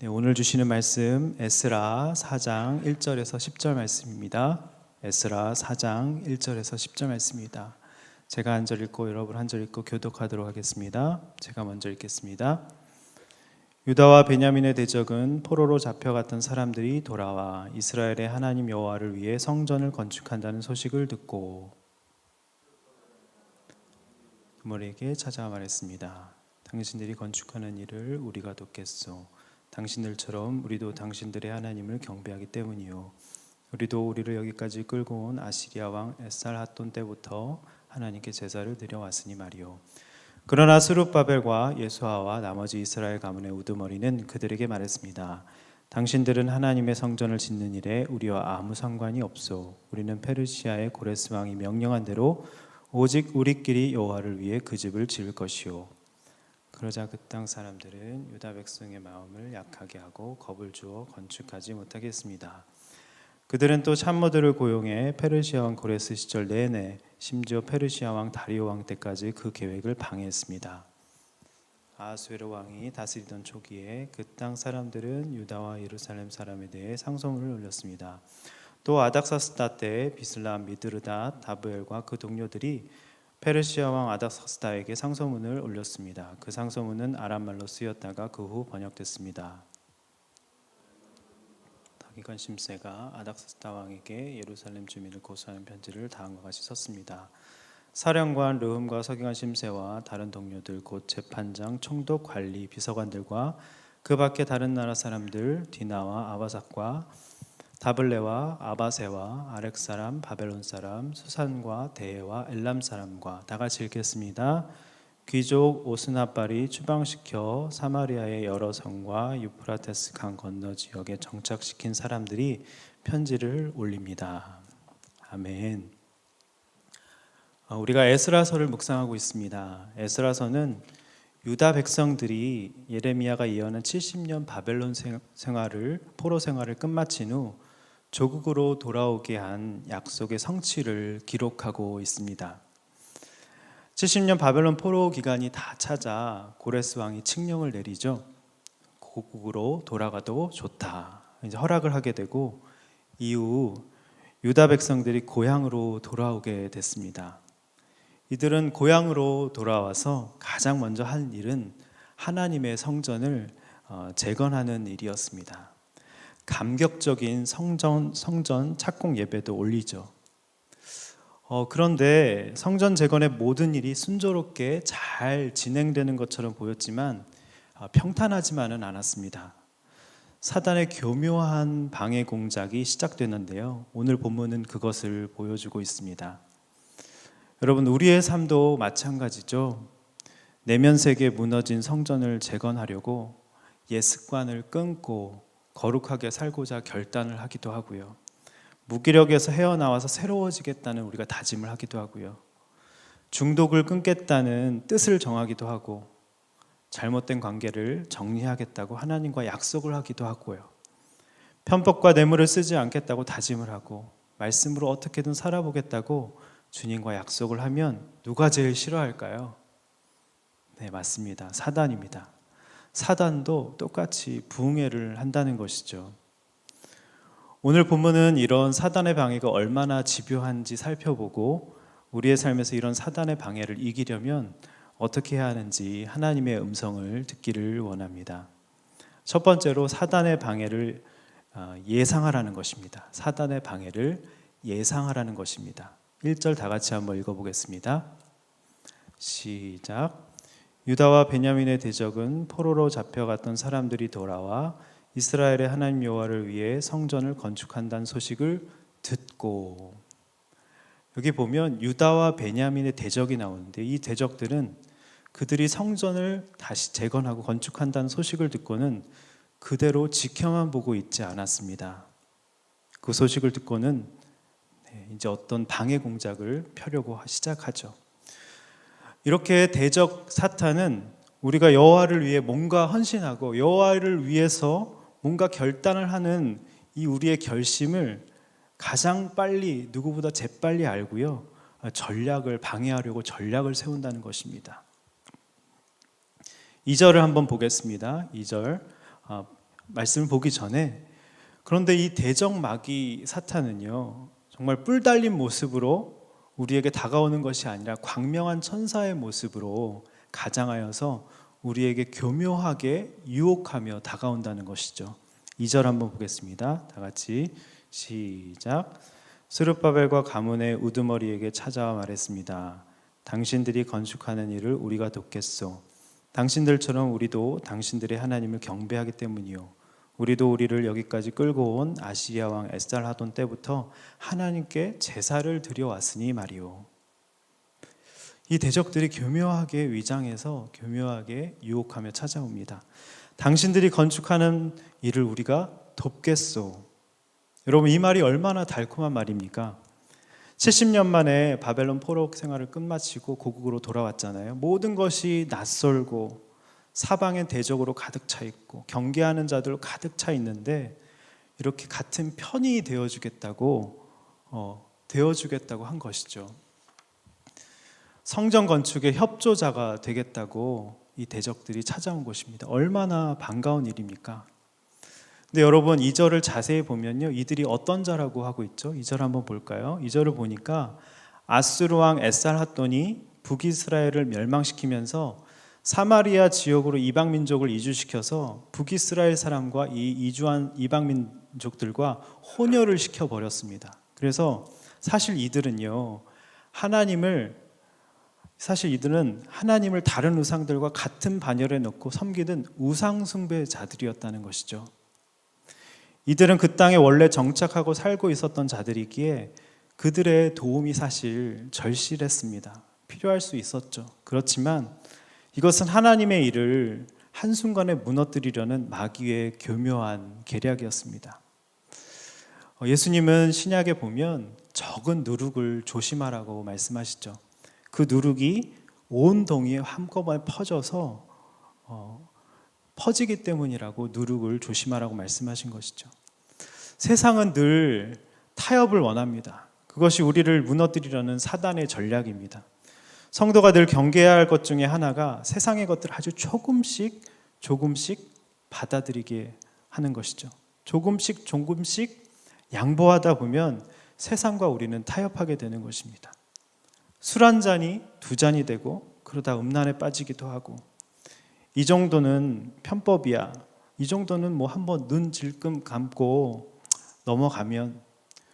네, 오늘 주시는 말씀 에스라 4장 1절에서 10절 말씀입니다. 에스라 4장 1절에서 10절 말씀입니다. 제가 한 절 읽고 여러분 한 절 읽고 교독하도록 하겠습니다. 제가 먼저 읽겠습니다. 유다와 베냐민의 대적은 포로로 잡혀갔던 사람들이 돌아와 이스라엘의 하나님 여호와를 위해 성전을 건축한다는 소식을 듣고 그물에게 찾아와 말했습니다. 당신들이 건축하는 일을 우리가 돕겠소. 당신들처럼 우리도 당신들의 하나님을 경배하기 때문이요. 우리도 우리를 여기까지 끌고 온 아시리아 왕 에살핫돈 때부터 하나님께 제사를 드려왔으니 말이요. 그러나 스룹바벨과 예수아와 나머지 이스라엘 가문의 우두머리는 그들에게 말했습니다. 당신들은 하나님의 성전을 짓는 일에 우리와 아무 상관이 없소. 우리는 페르시아의 고레스 왕이 명령한 대로 오직 우리끼리 여호와를 위해 그 집을 지을 것이요. 그러자 그 땅 사람들은 유다 백성의 마음을 약하게 하고 겁을 주어 건축하지 못하겠습니다. 그들은 또 참모들을 고용해 페르시아 왕 고레스 시절 내내 심지어 페르시아 왕 다리오 왕 때까지 그 계획을 방해했습니다. 아수에르 왕이 다스리던 초기에 그 땅 사람들은 유다와 예루살렘 사람에 대해 상소문을 올렸습니다. 또 아닥사스다 때 비슬람 미드르다 다브엘과 그 동료들이 페르시아 왕 아닥사스다에게 상소문을 올렸습니다. 그 상소문은 아람말로 쓰였다가 그 후 번역됐습니다. 다기관 심세가 아닥사스다 왕에게 예루살렘 주민을 고소하는 편지를 다음과 같이 썼습니다. 사령관 르흠과 서기관 심세와 다른 동료들 곧 재판장, 총독, 관리, 비서관들과 그 밖에 다른 나라 사람들 디나와 아바삭과 다블레와 아바세와 아렉 사람, 바벨론 사람, 수산과 대와 엘람 사람과 다 같이 읽겠습니다. 귀족 오스나발이 추방시켜 사마리아의 여러 성과 유프라테스 강 건너 지역에 정착시킨 사람들이 편지를 올립니다. 아멘. 어, 우리가 에스라서를 묵상하고 있습니다. 에스라서는 유다 백성들이 예레미야가 예언한 70년 바벨론 생활을 포로 생활을 끝마친 후 조국으로 돌아오게 한 약속의 성취를 기록하고 있습니다. 70년 바벨론 포로 기간이 다 차자 고레스 왕이 칙령을 내리죠. 고국으로 돌아가도 좋다. 이제 허락을 하게 되고 이후 유다 백성들이 고향으로 돌아오게 됐습니다. 이들은 고향으로 돌아와서 가장 먼저 한 일은 하나님의 성전을 어, 재건하는 일이었습니다. 감격적인 성전 성전 착공 예배도 올리죠. 어, 그런데 성전 재건의 모든 일이 순조롭게 잘 진행되는 것처럼 보였지만 어, 평탄하지만은 않았습니다. 사단의 교묘한 방해 공작이 시작되는데요. 오늘 본문은 그것을 보여주고 있습니다. 여러분, 우리의 삶도 마찬가지죠. 내면 세계 무너진 성전을 재건하려고 옛 습관을 끊고 거룩하게 살고자 결단을 하기도 하고요. 무기력에서 헤어나와서 새로워지겠다는 우리가 다짐을 하기도 하고요. 중독을 끊겠다는 뜻을 정하기도 하고 잘못된 관계를 정리하겠다고 하나님과 약속을 하기도 하고요. 편법과 뇌물을 쓰지 않겠다고 다짐을 하고 말씀으로 어떻게든 살아보겠다고 주님과 약속을 하면 누가 제일 싫어할까요? 네, 맞습니다. 사단입니다. 사단도 똑같이 부흥회를 한다는 것이죠. 오늘 본문은 이런 사단의 방해가 얼마나 집요한지 살펴보고 우리의 삶에서 이런 사단의 방해를 이기려면 어떻게 해야 하는지 하나님의 음성을 듣기를 원합니다. 첫 번째로 사단의 방해를 어, 예상하라는 것입니다. 사단의 방해를 예상하라는 것입니다. 1절 다 같이 한번 읽어보겠습니다. 시작. 유다와 베냐민의 대적은 포로로 잡혀갔던 사람들이 돌아와 이스라엘의 하나님 여호와를 위해 성전을 건축한다는 소식을 듣고 여기 보면 유다와 베냐민의 대적이 나오는데 이 대적들은 그들이 성전을 다시 재건하고 건축한다는 소식을 듣고는 그대로 지켜만 보고 있지 않았습니다. 그 소식을 듣고는 네, 이제 어떤 방해 공작을 펴려고 시작하죠. 이렇게 대적 사탄은 우리가 여호와를 위해 뭔가 헌신하고 여호와를 위해서 뭔가 결단을 하는 이 우리의 결심을 가장 빨리 누구보다 재빨리 알고요. 전략을 방해하려고 전략을 세운다는 것입니다. 2절을 한번 보겠습니다. 2절 말씀을 보기 전에 그런데 이 대적 마귀 사탄은요 정말 뿔 달린 모습으로 우리에게 다가오는 것이 아니라 광명한 천사의 모습으로 가장하여서 우리에게 교묘하게 유혹하며 다가온다는 것이죠. 2절 한번 보겠습니다. 다 같이 시작. 스룹바벨과 가문의 우두머리에게 찾아와 말했습니다. 당신들이 건축하는 일을 우리가 돕겠소. 당신들처럼 우리도 당신들의 하나님을 경배하기 때문이요. 우리도 우리를 여기까지 끌고 온 아시리아 왕 에살하돈 때부터 하나님께 제사를 드려왔으니 말이오. 이 대적들이 교묘하게 위장해서 교묘하게 유혹하며 찾아옵니다. 당신들이 건축하는 일을 우리가 돕겠소. 여러분 이 말이 얼마나 달콤한 말입니까? 70년 만에 바벨론 포로 생활을 끝마치고 고국으로 돌아왔잖아요. 모든 것이 낯설고 사방엔 대적으로 가득 차 있고 경계하는 자들로 가득 차 있는데 이렇게 같은 편이 되어주겠다고 어, 되어주겠다고 한 것이죠. 성전 건축의 협조자가 되겠다고 이 대적들이 찾아온 것입니다. 얼마나 반가운 일입니까? 근데 여러분 이 절을 자세히 보면요. 이들이 어떤 자라고 하고 있죠? 이절 한번 볼까요? 이 절을 보니까 아수르 왕 에살핫돈이 북이스라엘을 멸망시키면서 사마리아 지역으로 이방 민족을 이주시켜서 북이스라엘 사람과 이 이주한 이방 민족들과 혼혈을 시켜 버렸습니다. 그래서 사실 이들은요. 하나님을 사실 이들은 하나님을 다른 우상들과 같은 반열에 넣고 섬기는 우상 숭배자들이었다는 것이죠. 이들은 그 땅에 원래 정착하고 살고 있었던 자들이기에 그들의 도움이 사실 절실했습니다. 필요할 수 있었죠. 그렇지만 이것은 하나님의 일을 한순간에 무너뜨리려는 마귀의 교묘한 계략이었습니다. 어, 예수님은 신약에 보면 적은 누룩을 조심하라고 말씀하시죠. 그 누룩이 온 동이에 한꺼번에 퍼져서 어, 퍼지기 때문이라고 누룩을 조심하라고 말씀하신 것이죠. 세상은 늘 타협을 원합니다. 그것이 우리를 무너뜨리려는 사단의 전략입니다. 성도가 늘 경계해야 할 것 중에 하나가 세상의 것들을 아주 조금씩 조금씩 받아들이게 하는 것이죠. 조금씩 조금씩 양보하다 보면 세상과 우리는 타협하게 되는 것입니다. 술 한 잔이 두 잔이 되고 그러다 음란에 빠지기도 하고 이 정도는 편법이야. 이 정도는 뭐 한번 눈 질끔 감고 넘어가면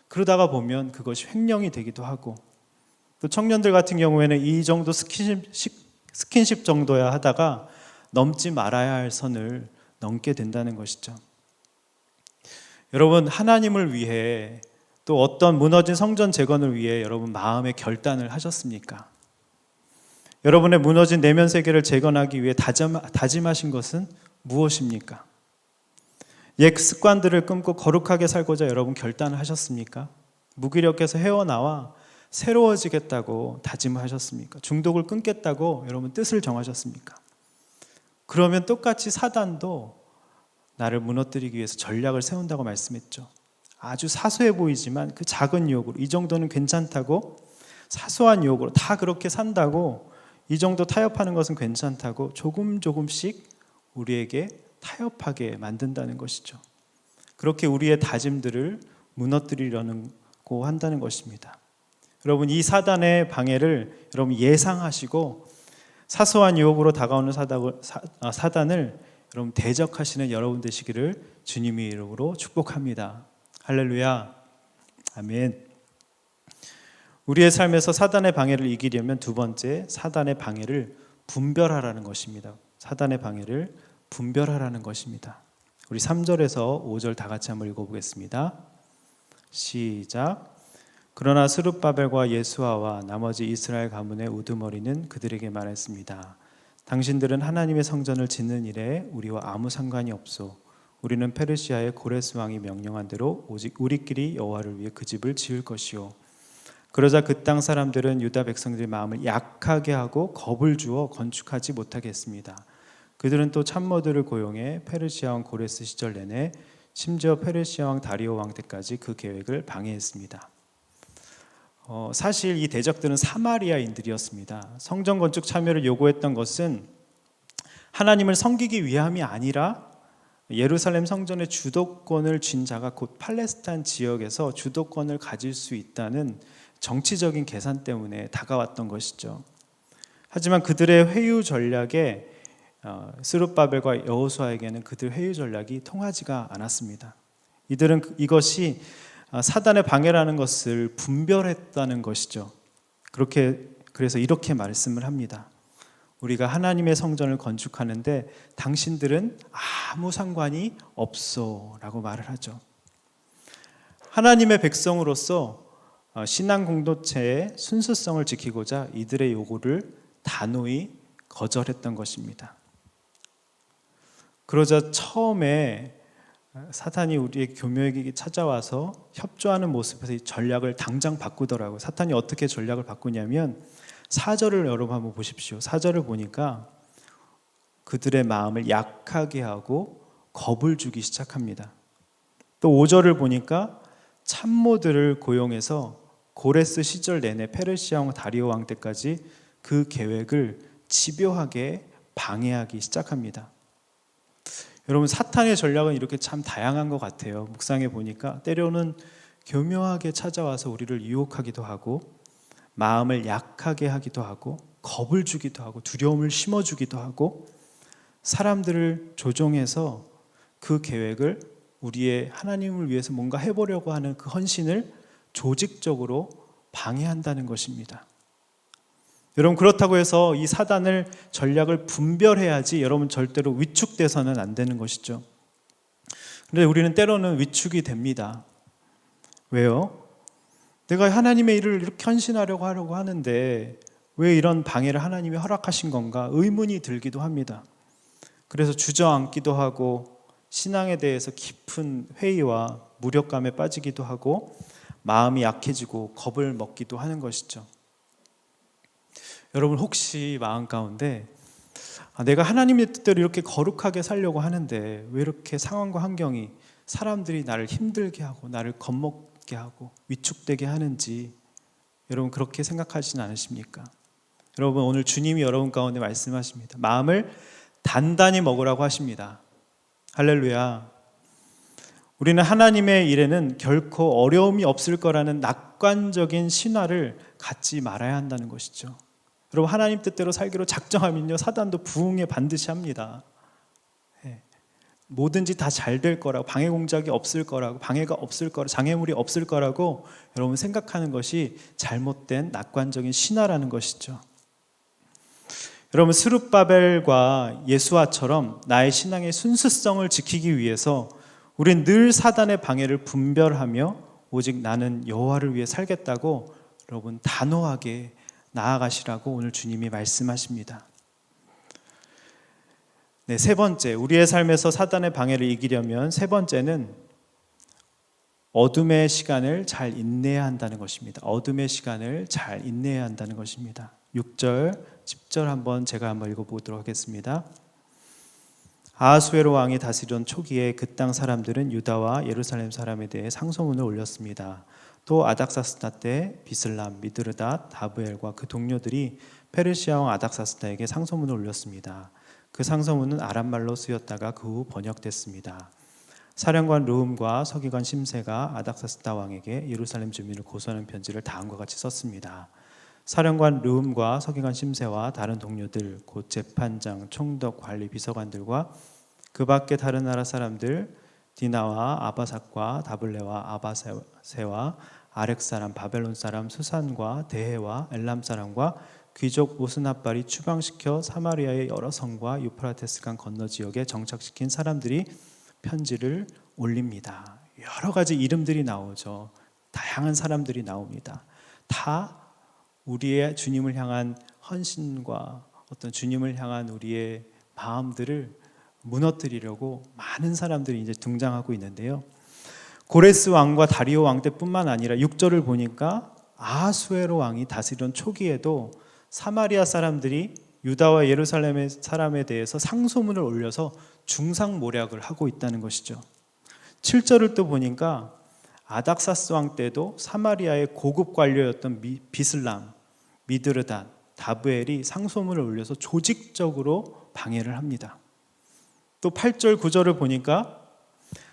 그러다가 보면 그것이 횡령이 되기도 하고 또 청년들 같은 경우에는 이 정도 스킨십, 스킨십 정도야 하다가 넘지 말아야 할 선을 넘게 된다는 것이죠. 여러분 하나님을 위해 또 어떤 무너진 성전 재건을 위해 여러분 마음의 결단을 하셨습니까? 여러분의 무너진 내면 세계를 재건하기 위해 다짐, 다짐하신 것은 무엇입니까? 옛 습관들을 끊고 거룩하게 살고자 여러분 결단을 하셨습니까? 무기력해서 헤어나와 새로워지겠다고 다짐하셨습니까? 중독을 끊겠다고 여러분 뜻을 정하셨습니까? 그러면 똑같이 사단도 나를 무너뜨리기 위해서 전략을 세운다고 말씀했죠. 아주 사소해 보이지만 그 작은 유혹으로 이 정도는 괜찮다고 사소한 유혹으로 다 그렇게 산다고 이 정도 타협하는 것은 괜찮다고 조금 조금씩 우리에게 타협하게 만든다는 것이죠. 그렇게 우리의 다짐들을 무너뜨리려고 한다는 것입니다. 여러분 이 사단의 방해를 여러분 예상하시고 사소한 유혹으로 다가오는 아, 사단을 여러분 대적하시는 여러분 되시기를 주님의 이름으로 축복합니다. 할렐루야. 아멘. 우리의 삶에서 사단의 방해를 이기려면 두 번째 사단의 방해를 분별하라는 것입니다. 사단의 방해를 분별하라는 것입니다. 우리 3절에서 5절 다 같이 한번 읽어보겠습니다. 시작. 그러나 스룹바벨과 예수아와 나머지 이스라엘 가문의 우두머리는 그들에게 말했습니다. 당신들은 하나님의 성전을 짓는 일에 우리와 아무 상관이 없소. 우리는 페르시아의 고레스 왕이 명령한 대로 오직 우리끼리 여호와를 위해 그 집을 지을 것이요. 그러자 그 땅 사람들은 유다 백성들의 마음을 약하게 하고 겁을 주어 건축하지 못하게 했습니다. 그들은 또 참모들을 고용해 페르시아 왕 고레스 시절 내내 심지어 페르시아 왕 다리오 왕 때까지 그 계획을 방해했습니다. 어, 사실 이 대적들은 사마리아인들이었습니다. 성전 건축 참여를 요구했던 것은 하나님을 섬기기 위함이 아니라 예루살렘 성전의 주도권을 쥔 자가 곧 팔레스타인 지역에서 주도권을 가질 수 있다는 정치적인 계산 때문에 다가왔던 것이죠. 하지만 그들의 회유 전략에 어, 스룹바벨과 여호수아에게는 그들 회유 전략이 통하지가 않았습니다. 이들은 그- 이것이 아, 사단의 방해라는 것을 분별했다는 것이죠. 그렇게 그래서 이렇게 말씀을 합니다. 우리가 하나님의 성전을 건축하는데 당신들은 아무 상관이 없어라고 말을 하죠. 하나님의 백성으로서 어, 신앙 공동체의 순수성을 지키고자 이들의 요구를 단호히 거절했던 것입니다. 그러자 처음에 사탄이 우리의 교묘에게 찾아와서 협조하는 모습에서 이 전략을 당장 바꾸더라고요. 사탄이 어떻게 전략을 바꾸냐면 사절을 여러분 한번 보십시오. 사절을 보니까 그들의 마음을 약하게 하고 겁을 주기 시작합니다. 또 5절을 보니까 참모들을 고용해서 고레스 시절 내내 페르시아 왕 다리오 왕 때까지 그 계획을 집요하게 방해하기 시작합니다. 여러분 사탄의 전략은 이렇게 참 다양한 것 같아요. 묵상해 보니까 때로는 교묘하게 찾아와서 우리를 유혹하기도 하고 마음을 약하게 하기도 하고 겁을 주기도 하고 두려움을 심어주기도 하고 사람들을 조종해서 그 계획을 우리의 하나님을 위해서 뭔가 해보려고 하는 그 헌신을 조직적으로 방해한다는 것입니다. 여러분 그렇다고 해서 이 사단을 전략을 분별해야지 여러분 절대로 위축돼서는 안 되는 것이죠. 그런데 우리는 때로는 위축이 됩니다. 왜요? 내가 하나님의 일을 이렇게 헌신하려고 하려고 하는데 왜 이런 방해를 하나님이 허락하신 건가 의문이 들기도 합니다. 그래서 주저앉기도 하고 신앙에 대해서 깊은 회의와 무력감에 빠지기도 하고 마음이 약해지고 겁을 먹기도 하는 것이죠. 여러분 혹시 마음 가운데 아, 내가 하나님의 뜻대로 이렇게 거룩하게 살려고 하는데 왜 이렇게 상황과 환경이 사람들이 나를 힘들게 하고 나를 겁먹게 하고 위축되게 하는지 여러분 그렇게 생각하시는 않으십니까? 여러분 오늘 주님이 여러분 가운데 말씀하십니다. 마음을 단단히 먹으라고 하십니다. 할렐루야. 우리는 하나님의 일에는 결코 어려움이 없을 거라는 낙관적인 신화를 갖지 말아야 한다는 것이죠. 여러분 하나님 뜻대로 살기로 작정하면요 사단도 부응에 반드시 합니다. 예. 뭐든지 다 잘 될 거라고 방해 공작이 없을 거라고 방해가 없을 거라 장애물이 없을 거라고 여러분 생각하는 것이 잘못된 낙관적인 신화라는 것이죠. 여러분 스룹바벨과 예수아처럼 나의 신앙의 순수성을 지키기 위해서 우린 늘 사단의 방해를 분별하며 오직 나는 여호와를 위해 살겠다고 여러분 단호하게 나아가시라고 오늘 주님이 말씀하십니다. 네, 세 번째, 우리의 삶에서 사단의 방해를 이기려면 세 번째는 어둠의 시간을 잘 인내해야 한다는 것입니다. 어둠의 시간을 잘 인내해야 한다는 것입니다. 6절, 10절 한번 제가 한번 읽어보도록 하겠습니다. 아하수에로 왕이 다스리던 초기에 그 땅 사람들은 유다와 예루살렘 사람에 대해 상소문을 올렸습니다. 또 아닥사스다 때 비슬람, 미드르닷, 다브엘과 그 동료들이 페르시아 왕 아닥사스다에게 상소문을 올렸습니다. 그 상소문은 아람말로 쓰였다가 그 후 번역됐습니다. 사령관 르움과 서기관 심세가 아닥사스다 왕에게 예루살렘 주민을 고소하는 편지를 다음과 같이 썼습니다. 사령관 르움과 서기관 심세와 다른 동료들 곧 재판장, 총독, 관리, 비서관들과 그 밖에 다른 나라 사람들 디나와 아바삭과 다블레와 아바세와 아렉 사람, 바벨론 사람, 수산과 대해와 엘람 사람과 귀족 오스나발이 추방시켜 사마리아의 여러 성과 유프라테스강 건너 지역에 정착시킨 사람들이 편지를 올립니다. 여러 가지 이름들이 나오죠. 다양한 사람들이 나옵니다. 다 우리의 주님을 향한 헌신과 어떤 주님을 향한 우리의 마음들을 무너뜨리려고 많은 사람들이 이제 등장하고 있는데요. 고레스 왕과 다리오 왕 때뿐만 아니라 6절을 보니까 아하수에로 왕이 다스리던 초기에도 사마리아 사람들이 유다와 예루살렘의 사람에 대해서 상소문을 올려서 중상모략을 하고 있다는 것이죠. 7절을 또 보니까 아닥사스 왕 때도 사마리아의 고급 관료였던 미, 비슬람, 미드르단, 다브엘이 상소문을 올려서 조직적으로 방해를 합니다. 또 8절 9절을 보니까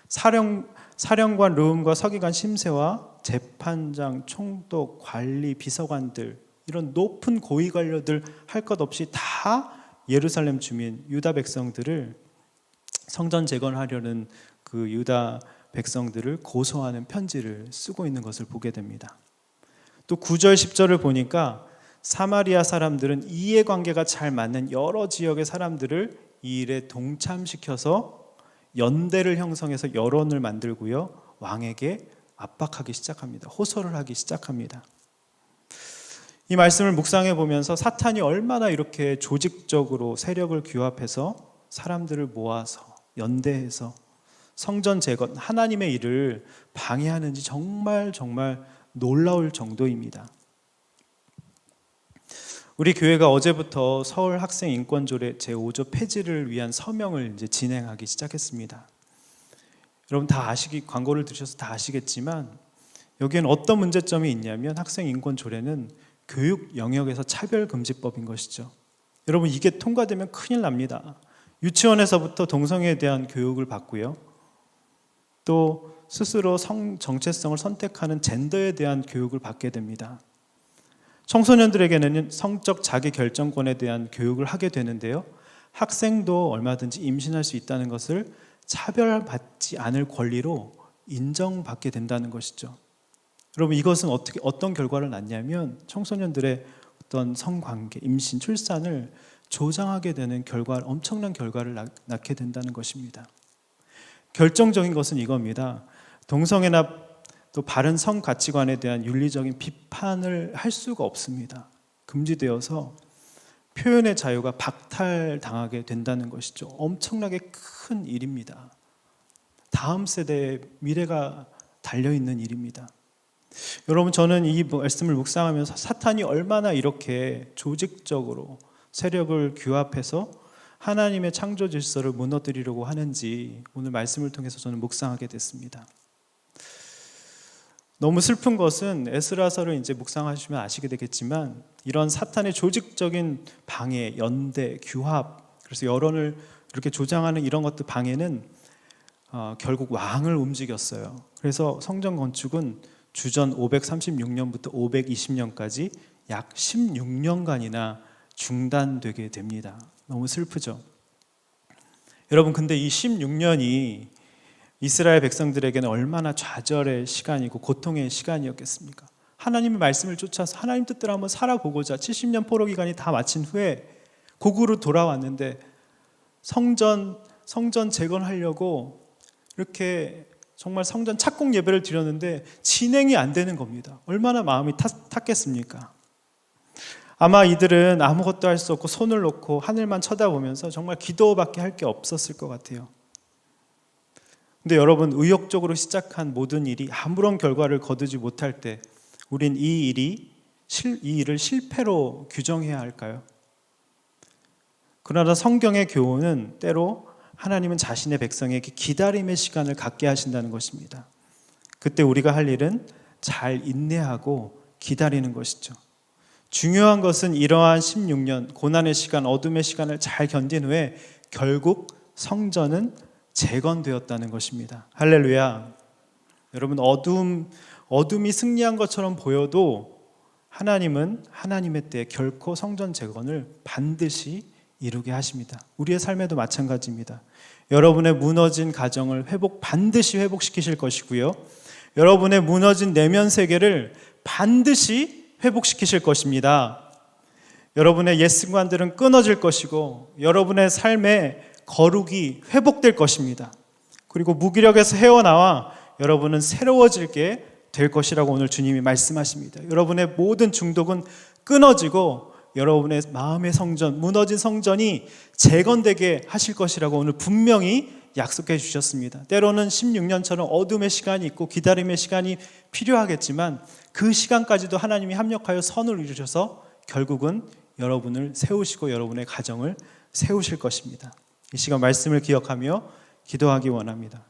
사령 사령관 르움과 서기관 심세와 재판장, 총독, 관리, 비서관들 이런 높은 고위 관료들 할 것 없이 다 예루살렘 주민 유다 백성들을 성전 재건하려는 그 유다 백성들을 고소하는 편지를 쓰고 있는 것을 보게 됩니다. 또 9절 10절을 보니까 사마리아 사람들은 이해관계가 잘 맞는 여러 지역의 사람들을 이 일에 동참시켜서 연대를 형성해서 여론을 만들고요. 왕에게 압박하기 시작합니다. 호소를 하기 시작합니다. 이 말씀을 묵상해 보면서 사탄이 얼마나 이렇게 조직적으로 세력을 규합해서 사람들을 모아서 연대해서 성전 재건 하나님의 일을 방해하는지 정말 정말 놀라울 정도입니다. 우리 교회가 어제부터 서울 학생 인권 조례 제5조 폐지를 위한 서명을 이제 진행하기 시작했습니다. 여러분 다 아시기 광고를 들으셔서 다 아시겠지만 여기에는 어떤 문제점이 있냐면 학생 인권 조례는 교육 영역에서 차별 금지법인 것이죠. 여러분 이게 통과되면 큰일 납니다. 유치원에서부터 동성애에 대한 교육을 받고요. 또 스스로 성 정체성을 선택하는 젠더에 대한 교육을 받게 됩니다. 청소년들에게는 성적 자기 결정권에 대한 교육을 하게 되는데요. 학생도 얼마든지 임신할 수 있다는 것을 차별받지 않을 권리로 인정받게 된다는 것이죠. 여러분 이것은 어떻게 어떤 결과를 낳냐면 청소년들의 어떤 성관계, 임신, 출산을 조장하게 되는 결과 엄청난 결과를 낳, 낳게 된다는 것입니다. 결정적인 것은 이겁니다. 동성애나 또 바른 성 가치관에 대한 윤리적인 비판을 할 수가 없습니다. 금지되어서 표현의 자유가 박탈당하게 된다는 것이죠. 엄청나게 큰 일입니다. 다음 세대의 미래가 달려 있는 일입니다. 여러분 저는 이 말씀을 묵상하면서 사탄이 얼마나 이렇게 조직적으로 세력을 규합해서 하나님의 창조 질서를 무너뜨리려고 하는지 오늘 말씀을 통해서 저는 묵상하게 됐습니다. 너무 슬픈 것은 에스라서를 이제 묵상하시면 아시게 되겠지만 이런 사탄의 조직적인 방해, 연대, 규합, 그래서 여론을 이렇게 조장하는 이런 것들 방해는 어, 결국 왕을 움직였어요. 그래서 성전 건축은 주전 536년부터 520년까지 약 16년간이나 중단되게 됩니다. 너무 슬프죠. 여러분 근데 이 16년이 이스라엘 백성들에게는 얼마나 좌절의 시간이고 고통의 시간이었겠습니까? 하나님의 말씀을 쫓아서 하나님 뜻대로 한번 살아보고자 70년 포로 기간이 다 마친 후에 고구로 돌아왔는데 성전 성전 재건하려고 이렇게 정말 성전 착공 예배를 드렸는데 진행이 안 되는 겁니다. 얼마나 마음이 탔, 탔겠습니까? 아마 이들은 아무것도 할 수 없고 손을 놓고 하늘만 쳐다보면서 정말 기도밖에 할 게 없었을 것 같아요. 근데 여러분 의욕적으로 시작한 모든 일이 아무런 결과를 거두지 못할 때 우린 이 일이 이 일을 실패로 규정해야 할까요? 그러나 성경의 교훈은 때로 하나님은 자신의 백성에게 기다림의 시간을 갖게 하신다는 것입니다. 그때 우리가 할 일은 잘 인내하고 기다리는 것이죠. 중요한 것은 이러한 16년 고난의 시간, 어둠의 시간을 잘 견딘 후에 결국 성전은 재건되었다는 것입니다. 할렐루야. 여러분 어둠 어둠이 승리한 것처럼 보여도 하나님은 하나님의 때 결코 성전 재건을 반드시 이루게 하십니다. 우리의 삶에도 마찬가지입니다. 여러분의 무너진 가정을 회복 반드시 회복시키실 것이고요. 여러분의 무너진 내면 세계를 반드시 회복시키실 것입니다. 여러분의 옛 습관들은 끊어질 것이고 여러분의 삶에 거룩이 회복될 것입니다. 그리고 무기력에서 헤어나와 여러분은 새로워질 게 될 것이라고 오늘 주님이 말씀하십니다. 여러분의 모든 중독은 끊어지고 여러분의 마음의 성전, 무너진 성전이 재건되게 하실 것이라고 오늘 분명히 약속해 주셨습니다. 때로는 16년처럼 어둠의 시간이 있고 기다림의 시간이 필요하겠지만 그 시간까지도 하나님이 합력하여 선을 이루셔서 결국은 여러분을 세우시고 여러분의 가정을 세우실 것입니다. 이 시간 말씀을 기억하며 기도하기 원합니다.